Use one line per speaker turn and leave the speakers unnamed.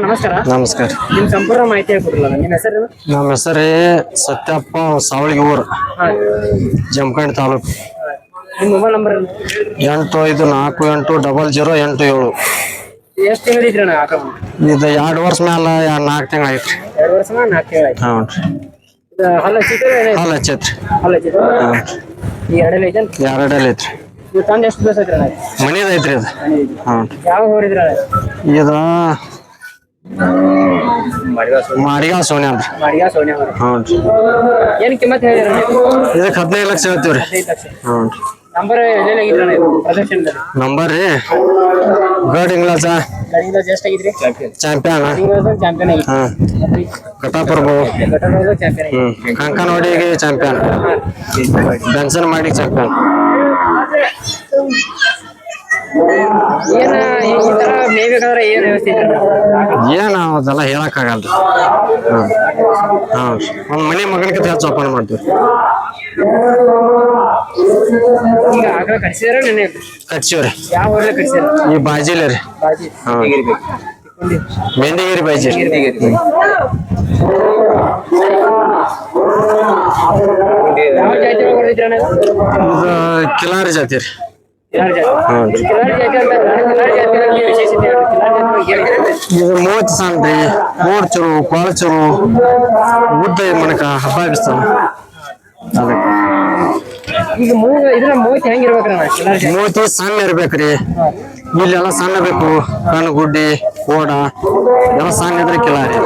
ನಮಸ್ಕಾರ.
ನಮಸ್ಕಾರ.
ನಿಮ್ ಸಂಪೂರ್ಣ ಮಾಹಿತಿ ಹೇಳ್ಕೊಡ್ರಲ್ಲ ನಿಮ್ಮ ಹೆಸರು
ನಮ್ಮ ಹೆಸರೇ ಸತ್ಯಪ್ಪ ಸಾವಳಿಗೆ ಊರು ಜಮಖಂಡಿ ತಾಲೂಕು.
ಮೊಬೈಲ್ ನಂಬರ್
ಎಂಟು ಐದು ನಾಲ್ಕು ಎಂಟು ಡಬಲ್ ಜೀರೋ ಎಂಟು ಏಳು.
ಎಷ್ಟು ತಿಂಗಳು ಇದ್ರಿ ಅಣ್ಣ ಆಕಳ
ಇದು ಎರಡು ವರ್ಷ ಮ್ಯಾಲ ನಾಲ್ಕು ತಿಂಗಳು ಐತ್ರಿ.
ಎರಡು ವರ್ಷ ನಾಲ್ಕು ತಿಂಗಳು ಆಯ್ತು.
ಹ್ಞೂ ರೀ
ಇದು ಹಲ್ಲ ಚಿತ್ರ
ಹಾಲು ಹಚ್ಚೈತ್ರಿ.
ಹಲ್ಲ ಚಿಕ್ಕ ಈ ಎರಡಲ್ಲಿ ಐತೆ
ಎರಡಲ್ಲಿ ಐತ್ರಿ.
ನೀವು ತಂದು ಎಷ್ಟು ದಿವಸ ಐತ್ರಿ ಅಣ್ಣ?
ಮನಿದ. ಐತ್ರಿ ಇದು ಹ್ಞೂ
ಯಾವ
ಇದು ಸೋನೆ. ಅಂತ.
ಏನು ಕಿಮ್ಮತ್ ಹೇಳಿದ್ರಿ
ಇದಕ್ಕೆ ಹದಿನೈದು ಲಕ್ಷ ಹೇಳ್ತೀವಿ ರೀ. ಹ್ಞೂ
ನಂಬರ್
ನಂಬರ್ ರೀ. ಗಡ್ ಇಂಗ್ಲಾಸ ಚಾಂಪಿಯನ್ ಘಟಾಪುರ್ಬು ಕಂಕನವಾಡಿಗೆ ಚಾಂಪಿಯನ್ ಬೆನ್ಸನ್ ಮಾಡಿ ಚಾಂಪಿಯನ್
ಏನ ಈ ತರ ಮೇಯ್ಬೇಕಾದ್ರೆ ಏನ್ ವ್ಯವಸ್ಥೆ
ಏನು ಅದೆಲ್ಲ ಹೇಳಕ್ಕಾಗಲ್ಲ ಹಾಂ. ಹಾಂ. ಒಂದು ಮನೆ ಮಗನಿಗೆ ಹೆಚ್ಚು ಓಪನ್ ಮಾಡ್ತೀವಿ.
ಈಗ ಆಕಳ ಕಟ್ಸಿದಾರ ನೆನೆ
ಕಟ್ಸಿವ್ರಿ.
ಯಾವ ಊರಲ್ಲಿ ಕಟ್ಸಿದಾರ?
ಈ ಬಾಜಿಲೆ ರೀ.
ಬಾಜಿ.
ಹಾಂ. ಬಾಜಿ.
ಯಾವ ಜಾತಿ ಒಳಗೆ ಬರ್ದಿದ್ರಿ ಅಣ್ಣ? ಇದು?
ಕಿಲಾರಿ ಜಾತಿ ರೀ. ಹಾಂ.
ಕಿಲಾರ್ ಜಾತಿ ಅಂತ ಕಿಲಾರ್ ಜಾತಿ.
ಇದು ಮೂವತ್ತು ಸಣ್ಣ ರೀ. ಮೂರು ಚರು ಕೊಳ ಚರು ಉದ್ದ ಮನಕ ಹಬ್ಬ ಅದಕ್ಕೆ
ಈಗ ಮೂವತ್ತು ಹೆಂಗಿರ್ಬೇಕ್ರಿ
ಮೂವತ್ತು ಸಣ್ಣ ಇರ್ಬೇಕ್ರಿ. ಇಲ್ಲೆಲ್ಲ ಸಣ್ಣ ಬೇಕು. ಕಣ್ಣು ಗುಡ್ಡಿ ಓಡ ಎಲ್ಲ ಸಣ್ಣ ಇದ್ರೆ ಕಿಲಾರಿ.